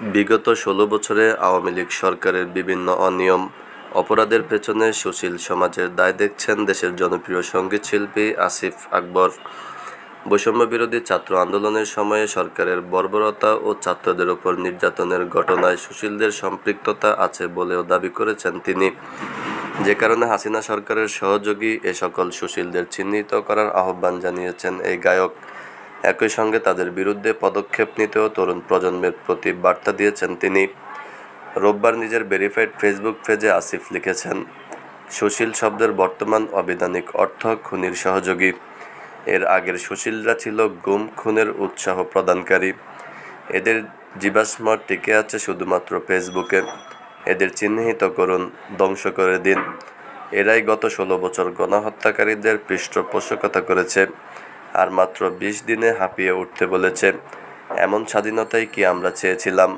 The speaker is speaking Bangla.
বিগত ষোলো বছরে আওয়ামী লীগ সরকারের বিভিন্ন অনিয়ম, অপরাধের পেছনে সুশীল সমাজের দায় দেখছেন দেশের জনপ্রিয় সঙ্গীতশিল্পী আসিফ আকবর। বৈষম্য বিরোধী ছাত্র আন্দোলনের সময়ে সরকারের বর্বরতা ও ছাত্রদের ওপর নির্যাতনের ঘটনায় সুশীলদের সম্পৃক্ততা আছে বলেও দাবি করেছেন তিনি। যে কারণে হাসিনা সরকারের সহযোগী এ সকল সুশীলদের চিহ্নিত করার আহ্বান জানিয়েছেন এই গায়ক। একই সঙ্গে তাদের বিরুদ্ধে পদক্ষেপ নিতেও তরুণ প্রজন্মের প্রতি বার্তা দিয়েছেন তিনি। রোববার নিজের ভেরিফাইড ফেসবুক পেজে আসিফ লিখেছেন, সুশীল শব্দের বর্তমান অবিধানিক অর্থ খুনির সহযোগী। এর আগের সুশীলরা ছিল গুম, খুনের উৎসাহ প্রদানকারী। এদের জীবাশ্ম টিকে আছে শুধুমাত্র ফেসবুকে। এদের চিহ্নিত করুন, ধ্বংস করে দিন। এরাই গত ষোলো বছর গণহত্যাকারীদের পৃষ্ঠপোষকতা করেছে। আর মাত্র বিশ দিনে হাঁপিয়ে উঠতে বলেছে। এমন স্বাধীনতাই কি আমরা চেয়েছিলাম?